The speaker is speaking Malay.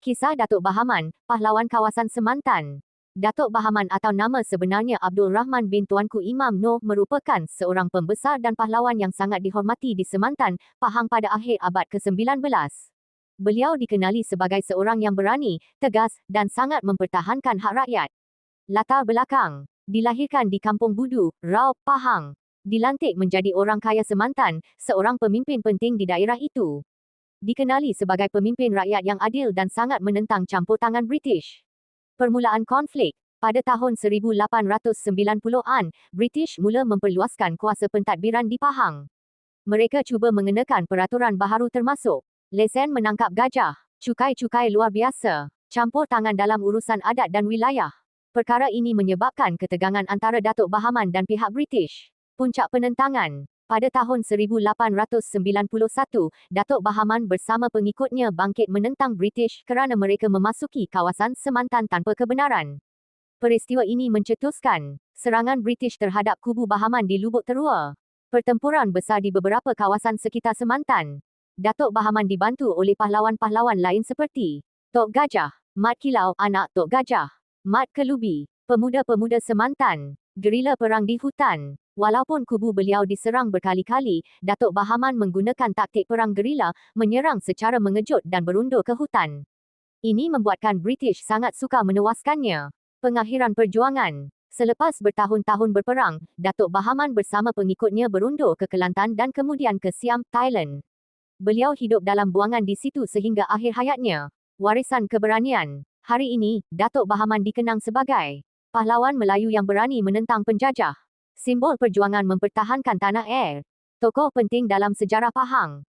Kisah Datuk Bahaman, pahlawan kawasan Semantan. Datuk Bahaman atau nama sebenarnya Abdul Rahman bin Tuanku Imam Noh merupakan seorang pembesar dan pahlawan yang sangat dihormati di Semantan, Pahang pada akhir abad ke-19. Beliau dikenali sebagai seorang yang berani, tegas dan sangat mempertahankan hak rakyat. Latar belakang Dilahirkan di Kampung Budu, Rau, Pahang. Dilantik menjadi orang kaya Semantan, seorang pemimpin penting di daerah itu dikenali sebagai pemimpin rakyat yang adil dan sangat menentang campur tangan British. Permulaan konflik pada tahun 1890-an, British mula memperluaskan kuasa pentadbiran di Pahang. Mereka cuba mengenakan peraturan baharu termasuk lesen menangkap gajah, cukai-cukai luar biasa, campur tangan dalam urusan adat dan wilayah. Perkara ini menyebabkan ketegangan antara Datuk Bahaman dan pihak British. Puncak penentangan pada tahun 1891, Datuk Bahaman bersama pengikutnya bangkit menentang British kerana mereka memasuki kawasan Semantan tanpa kebenaran. Peristiwa ini mencetuskan serangan British terhadap kubu Bahaman di Lubuk Terua. Pertempuran besar di beberapa kawasan sekitar Semantan. Datuk Bahaman dibantu oleh pahlawan-pahlawan lain seperti Tok Gajah, Mat Kilau, anak Tok Gajah, Mat Kelubi, pemuda-pemuda Semantan, gerila perang di hutan, Walaupun kubu beliau diserang berkali-kali, Datuk Bahaman menggunakan taktik perang gerila, menyerang secara mengejut dan berundur ke hutan. Ini membuatkan British sangat suka menewaskannya. Pengakhiran perjuangan Selepas bertahun-tahun berperang, Datuk Bahaman bersama pengikutnya berundur ke Kelantan dan kemudian ke Siam, Thailand. Beliau hidup dalam buangan di situ sehingga akhir hayatnya. Warisan keberanian Hari ini, Datuk Bahaman dikenang sebagai pahlawan Melayu yang berani menentang penjajah simbol perjuangan mempertahankan tanah air. Tokoh penting dalam sejarah Pahang.